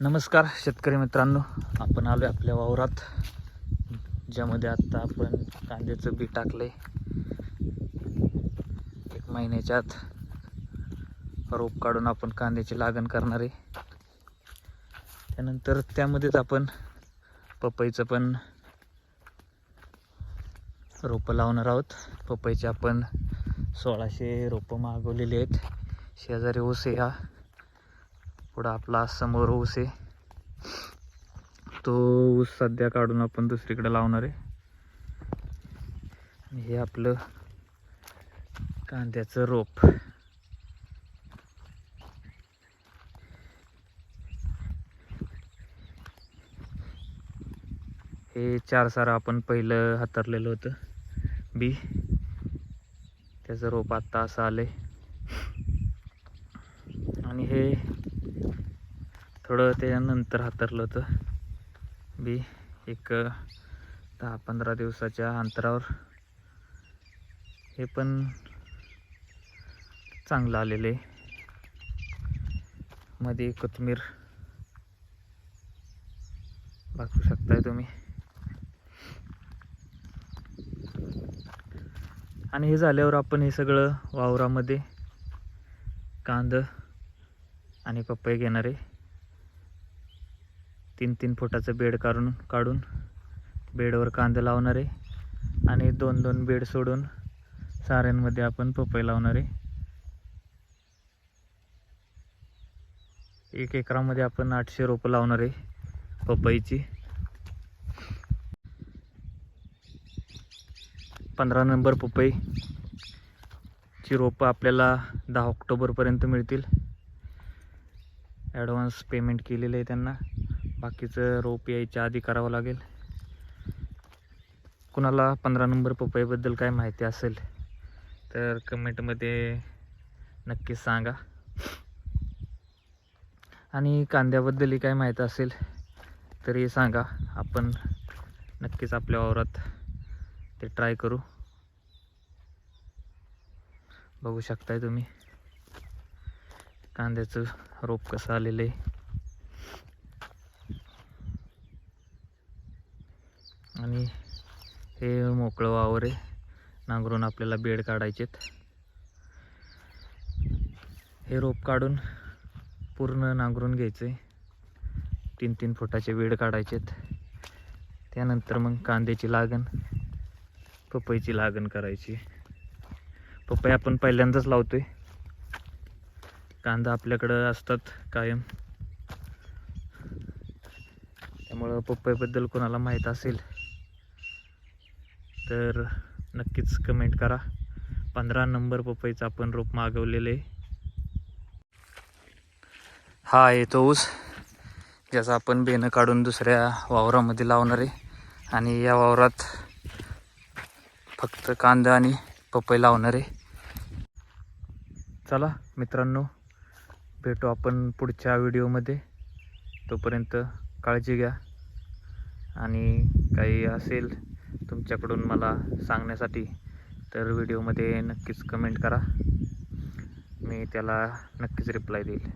नमस्कार शेतकरी मित्रांनो आपण आलो आपल्या वावरात ज्यामध्ये आत्ता आपण कांद्याचं बी टाकलंय. एक महिन्याच्या आत रोप काढून आपण कांद्याची लागण करणार आहे. त्यानंतर त्यामध्येच आपण पपईचं पण रोपं लावणार आहोत. पपईचे आपण सोळाशे रोपं मागवलेली आहेत. शेजारी ऊस या पुढं आपला समोर ऊस आहे. तो ऊस सध्या काढून आपण दुसरीकडे लावणार आहे. आणि हे आपलं कांद्याचं रोप. हे चार सारं आपण पहिलं हातरलेलं होतं. बी. त्याचं रोप आत्ता असं आलं आणि हे थोडं त्याच्यानंतर हातरलं होतं. बी एक दहा पंधरा दिवसाच्या अंतरावर. हे पण चांगलं आलेलं आहे. मध्ये कोथमीर बघू शकताय तुम्ही. आणि हे झाल्यावर आपण हे सगळं वावरामध्ये कांद आणि पपई घेणार आहे. तीन तीन फुटाचं बेड काढून काढून बेडवर कांदा लावणार आहे. आणि दोन दोन बेड सोडून साऱ्यांमध्ये आपण पपई लावणार आहे. एक एकरामध्ये आपण आठशे रोपं लावणार आहे पपईची. पंधरा नंबर पपई ची रोपं आपल्याला दहा ऑक्टोबरपर्यंत मिळतील. ॲडव्हान्स पेमेंट केलेलं आहे त्यांना. बाकीचं रोप यायच्या आधी करावं लागेल. कुणाला पंधरा नंबर पपईबद्दल काय माहिती असेल तर कमेंटमध्ये नक्कीच सांगा. आणि कांद्याबद्दलही काय माहीत असेल तरी सांगा. आपण नक्कीच आपल्या वावरात ते ट्राय करू. बघू शकताय तुम्ही. कांद्याचं रोप कसं आलेलं आहे. आणि हे मोकळं वावर आहे. नांगरून आपल्याला बेड काढायचेत. हे रोप काढून पूर्ण नांगरून घ्यायचे तीन तीन फुटाचे बेड काढायचेत. त्यानंतर मग कांद्याची लागण पपईची लागण करायची. पपई आपण पहिल्यांदाच लावतोय. कांदा आपल्याकडं असतात कायम. त्यामुळं पपईबद्दल कोणाला माहीत असेल तर नक्कीच कमेंट करा. पंधरा नंबर पपईचं आपण रोप मागवलेलं आहे. हा येतो ऊस ज्याचा आपण बेनं काढून दुसऱ्या वावरामध्ये लावणार आहे. आणि या वावरात फक्त कांदा आणि पपई लावणार आहे. चला मित्रांनो भेटू आपण पुढच्या व्हिडिओमध्ये. तोपर्यंत काळजी घ्या. आणि काही असेल तुमच्याकडून मला सांगण्यासाठी तर व्हिडिओमध्ये नक्कीच कमेंट करा. मी त्याला नक्कीच रिप्लाय देईल.